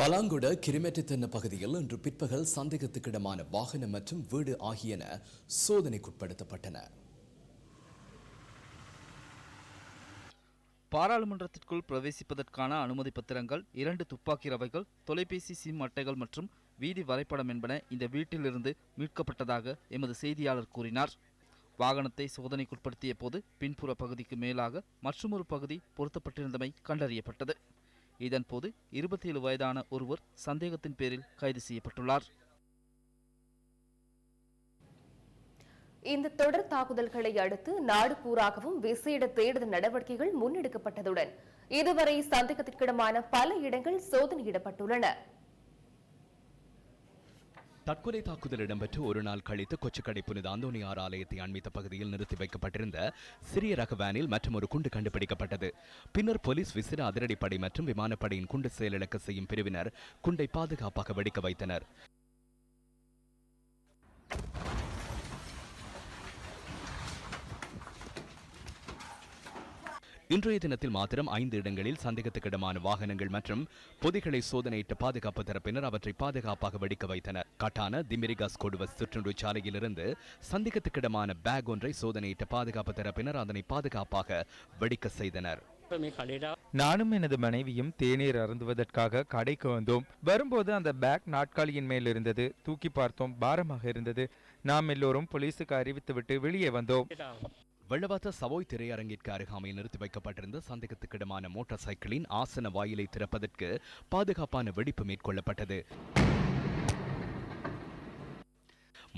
பலாங்குட கிரிமெட்டித்தென்ன பகுதியில் இன்று பிற்பகல் சந்தேகத்துக்கிடமான வாகனம் மற்றும் வீடு ஆகியன சோதனைக்குட்படுத்தப்பட்டன. பாராளுமன்றத்திற்குள் பிரவேசிப்பதற்கான அனுமதி பத்திரங்கள் இரண்டு துப்பாக்கி ரவைகள் தொலைபேசி சிம் அட்டைகள் மற்றும் வீதி வரைபடம் என்பன இந்த வீட்டிலிருந்து மீட்கப்பட்டதாக எமது செய்தியாளர் கூறினார். வாகனத்தை சோதனைக்குட்படுத்திய போது பின்புற பகுதிக்கு மேலாக மற்றொரு பகுதி பொருத்தப்பட்டிருந்தமை கண்டறியப்பட்டது. இதன்போது இருபத்தி ஏழு வயதான ஒருவர் சந்தேகத்தின் பேரில் கைது செய்யப்பட்டுள்ளார். இந்த தொடர் தாக்குதல்களை அடுத்து நாடு பூராகவும் விசேட தேடுதல் நடவடிக்கைகள் முன்னெடுக்கப்பட்டதுடன் இதுவரை சந்தேகத்திற்கிடமான பல இடங்கள் சோதனையிடப்பட்டுள்ளன. தற்கொலை தாக்குதல் இடம்பெற்று ஒரு நாள் கழித்து கொச்சிக்கடை புனித அந்தோனியார் ஆலயத்தை அண்மித்த பகுதியில் நிறுத்தி வைக்கப்பட்டிருந்த சிறிய ரக வேனில் மற்றும் ஒரு குண்டு கண்டுபிடிக்கப்பட்டது. பின்னர் போலீஸ் விசிற அதிரடிப்படை மற்றும் விமானப்படையின் குண்டு செயலிழக்க செய்யும் பிரிவினர் குண்டை பாதுகாப்பாக வெடிக்க வைத்தனர். இன்றைய தினத்தில் மாத்திரம் ஐந்து இடங்களில் சந்தேகத்துக்கிடமான வாகனங்கள் மற்றும் பொதிகளை சோதனையிட்ட பாதுகாப்பு தரப்பினர் அவற்றை பாதுகாப்பாக வெடிக்க வைத்தனர். கட்டான திமிரிகாஸ் கொடுவ சிற்றுண்டு சாலையிலிருந்து சந்தேகத்துக்கிடமான பேக் ஒன்றை சோதனையிட்ட பாதுகாப்பு தரப்பினர் அதனை பாதுகாப்பாக வெடிக்க செய்தனர். நானும் எனது மனைவியும் தேநீர் அருந்துவதற்காக கடைக்கு வந்தோம். வரும்போது அந்த பேக் நாட்காலியின் மேல் இருந்தது. தூக்கி பார்த்தோம். பாரமாக இருந்தது. நாம் எல்லோரும் போலீசுக்கு அறிவித்துவிட்டு வெளியே வந்தோம். வெள்ளவாத்த சவோய் திரையரங்கிற்கு அருகாமையில் நிறுத்தி வைக்கப்பட்டிருந்த சந்தேகத்துக்கிடமான மோட்டார் சைக்கிளின் ஆசன வாயிலை திறப்பதற்கு பாதுகாப்பான வெடிப்பு மேற்கொள்ளப்பட்டது.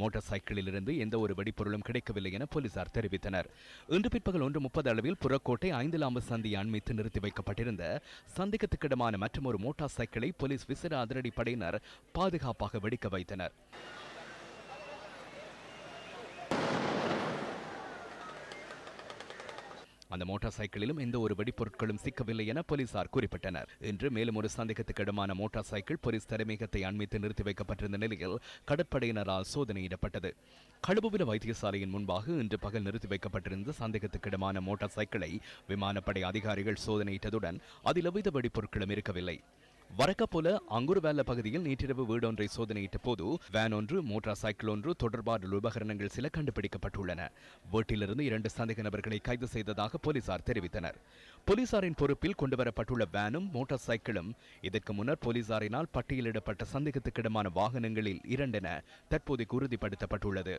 மோட்டார் சைக்கிளிலிருந்து எந்த ஒரு வெடிப்பொருளும் கிடைக்கவில்லை என போலீசார் தெரிவித்தனர். இன்று பிற்பகல் ஒன்று முப்பது அளவில் புறக்கோட்டை ஐந்திலாம்பு சந்தி அண்மித்து நிறுத்தி வைக்கப்பட்டிருந்த சந்தேகத்துக்கிடமான மற்றொரு மோட்டார் சைக்கிளை போலீஸ் விசேட அதிரடி படையினர் பாதுகாப்பாக வெடிக்க வைத்தனர். அந்த மோட்டார் சைக்கிளிலும் எந்த ஒரு வெடிப்பொருட்களும் சிக்கவில்லை என போலீசார் குறிப்பிட்டனர். இன்று மேலும் ஒரு சந்தேகத்துக்கிடமான மோட்டார் சைக்கிள் போலீஸ் தலைமையகத்தை அண்மித்து நிறுத்தி வைக்கப்பட்டிருந்த நிலையில் கடற்படையினரால் சோதனையிடப்பட்டது. கழுபுவில வைத்தியசாலையின் முன்பாக இன்று பகல் நிறுத்தி வைக்கப்பட்டிருந்த சந்தேகத்துக்கிடமான மோட்டார் சைக்கிளை விமானப்படை அதிகாரிகள் சோதனையிட்டதுடன் அதில் எவ்வித வெடிப்பொருட்களும் இருக்கவில்லை. வரக்கபோல அங்குருவேல பகுதியில் நேற்றிரவு வீடொன்றை சோதனையிட்ட போது வேன் ஒன்று மோட்டார் சைக்கிள் ஒன்று தொடர்பான உபகரணங்கள் சில கண்டுபிடிக்கப்பட்டுள்ளன. வீட்டிலிருந்து இரண்டு சந்தேக நபர்களை கைது செய்ததாக போலீசார் தெரிவித்தனர். போலீசாரின் பொறுப்பில் கொண்டுவரப்பட்டுள்ள வேனும் மோட்டார் சைக்கிளும் இதற்கு முன்னர் போலீசாரினால் பட்டியலிடப்பட்ட சந்தேகத்துக்கிடமான வாகனங்களில் இரண்டென தற்போதைக்கு உறுதிப்படுத்தப்பட்டுள்ளது.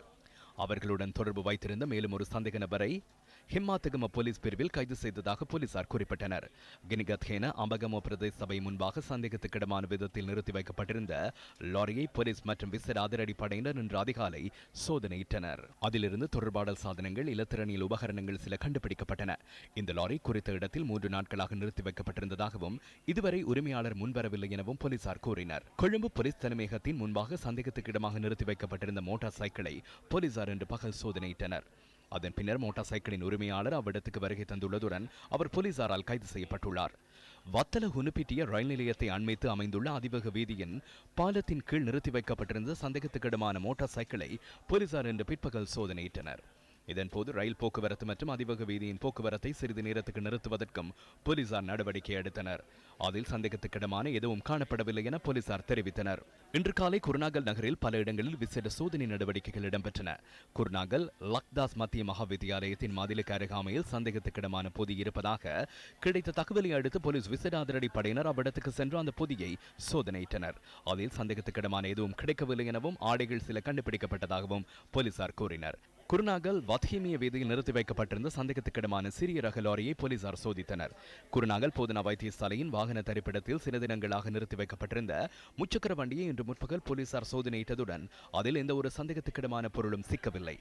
அவர்களுடன் தொடர்பு வைத்திருந்த மேலும் ஒரு சந்தேக நபரை ஹிம்மாத்தகம போலீஸ் பிரிவில் கைது செய்ததாக போலீசார் குறிப்பிட்டனர். கினிகத்ஹேன அம்பகமோ பிரதேச சபை முன்பாக சந்தேகத்துக்கிடமான விதத்தில் நிறுத்தி வைக்கப்பட்டிருந்த லாரியை போலீஸ் மற்றும் விசிற அதிரடி படையினர் இன்று அதிகாலை சோதனையிட்டனர். அதிலிருந்து தொடர்பாடல் சாதனங்கள் இலத்திரனியல் உபகரணங்கள் சில கண்டுபிடிக்கப்பட்டன. இந்த லாரி குறித்த இடத்தில் மூன்று நாட்களாக நிறுத்தி வைக்கப்பட்டிருந்ததாகவும் இதுவரை உரிமையாளர் முன்வரவில்லை எனவும் போலீசார் கூறினர். கொழும்பு போலீஸ் தலைமையகத்தின் முன்பாக சந்தேகத்துக்கிடமாக நிறுத்தி வைக்கப்பட்டிருந்த மோட்டார் சைக்கிளை போலீசார் இன்று பகல் சோதனையிட்டனர் அதன் பின்னர் மோட்டார் சைக்கிளின் உரிமையாளர் அவ்விடத்துக்கு வருகை தந்துள்ளதுடன் அவர் போலீசாரால் கைது செய்யப்பட்டுள்ளார். வத்தல உனுப்பிட்டிய ரயில் நிலையத்தை அண்மைத்து அமைந்துள்ள அதிவேக வீதியின் பாலத்தின் கீழ் நிறுத்தி வைக்கப்பட்டிருந்த சந்தேகத்துக்கிடமான மோட்டார் சைக்கிளை போலீசார் இன்று பிற்பகல் சோதனையிட்டனர் இதன்போது ரயில் போக்குவரத்து மற்றும் அதிவேக வீதியின் போக்குவரத்தை சிறிது நேரத்துக்கு நிறுத்துவதற்கும் போலீசார் நடவடிக்கை எடுத்தனர். அதில் சந்தேகத்துக்கிடமான எதுவும் காணப்படவில்லை என போலீசார் தெரிவித்தனர். இன்று காலை குருநாகல் நகரில் பல இடங்களில் விசேட சோதனை நடவடிக்கைகள் இடம்பெற்றன. குருநாகல் லக்தாஸ் மத்திய மகாவித்தியாலயத்தின் மதிலுக்கு அருகாமையில் சந்தேகத்துக்கிடமான பொதி இருப்பதாக கிடைத்த தகவலை அடுத்து போலீஸ் விசேட அதிரடி படையினர் அவ்விடத்துக்கு சென்று அந்த பொதியை சோதனையிட்டனர். அதில் சந்தேகத்துக்கிடமான எதுவும் கிடைக்கவில்லை எனவும் ஆடைகள் சில கண்டுபிடிக்கப்பட்டதாகவும் போலீசார் கூறினர். குருநாகல் வத்ஹீமிய வீதியில் நிறுத்தி வைக்கப்பட்டிருந்த சந்தேகத்துக்கிடமான சிறிய ரக லாரியை போலீசார் சோதித்தனர். குருநாகல் போதனா வைத்தியசாலையின் வாகன தரிப்பிடத்தில் சில தினங்களாக நிறுத்தி வைக்கப்பட்டிருந்த முச்சக்கர வண்டியை இன்று முற்பகல் போலீசார் சோதனையிட்டதுடன் அதில் எந்த ஒரு சந்தேகத்துக்கிடமான பொருளும் சிக்கவில்லை.